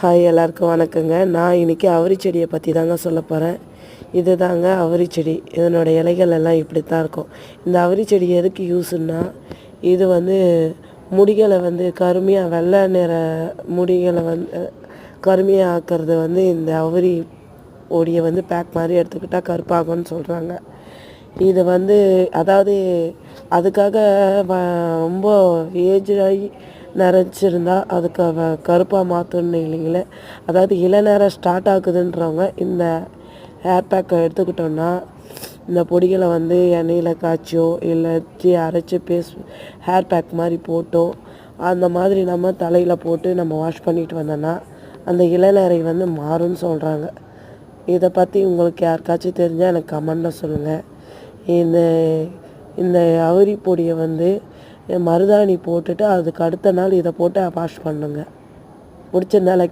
Hi எல்லாருக்கும் வணக்கங்க. நான் இன்றைக்கி அவரி செடியை பற்றி தாங்க சொல்ல போகிறேன் இது தாங்க அவரி செடி. இதனோட இலைகள் எல்லாம் இப்படி தான் இருக்கும். இந்த அவரி செடி எதுக்கு யூஸுன்னா இது வந்து முடிகளை வந்து கருமையாக வெள்ளை நிற முடிகளை வந்து கருமையாக ஆக்கிறது வந்து இந்த அவரி ஒடியை வந்து பேக் மாதிரி எடுத்துக்கிட்டால் கருப்பாகும்னு சொல்கிறாங்க இது வந்து அதாவது அதுக்காக வ- ரொம்ப ஏஜ் ஆகி நரைச்சிருந்தா அதுக்கு வ- கருப்பாக மாற்றணும் இல்லைங்களே. அதாவது இளநரம் ஸ்டார்ட் ஆகுதுன்றவங்க இந்த ஹேர் பேக்கை எடுத்துக்கிட்டோன்னா இந்த பொடிகளை வந்து எண்ணெயில் காய்ச்சியோ இல்லை அரைச்சி பேஸ்ட் ஹேர் பேக் மாதிரி போட்டோ அந்த மாதிரி நம்ம தலையில் போட்டு நம்ம வாஷ் பண்ணிட்டு வந்தோன்னா அந்த இளநரை வந்து மாறும்னு சொல்கிறாங்க இதை பற்றி உங்களுக்கு யாருக்காச்சும் தெரிஞ்சால் எனக்கு கமெண்டில் சொல்லுங்கள் இந்த இந்த அவரி பொடியை வந்து மருதாணி போட்டுட்டு அதுக்கு அடுத்த நாள் இதை போட்டு வாஷ் பண்ணுங்க. பிடிச்சிருந்தா like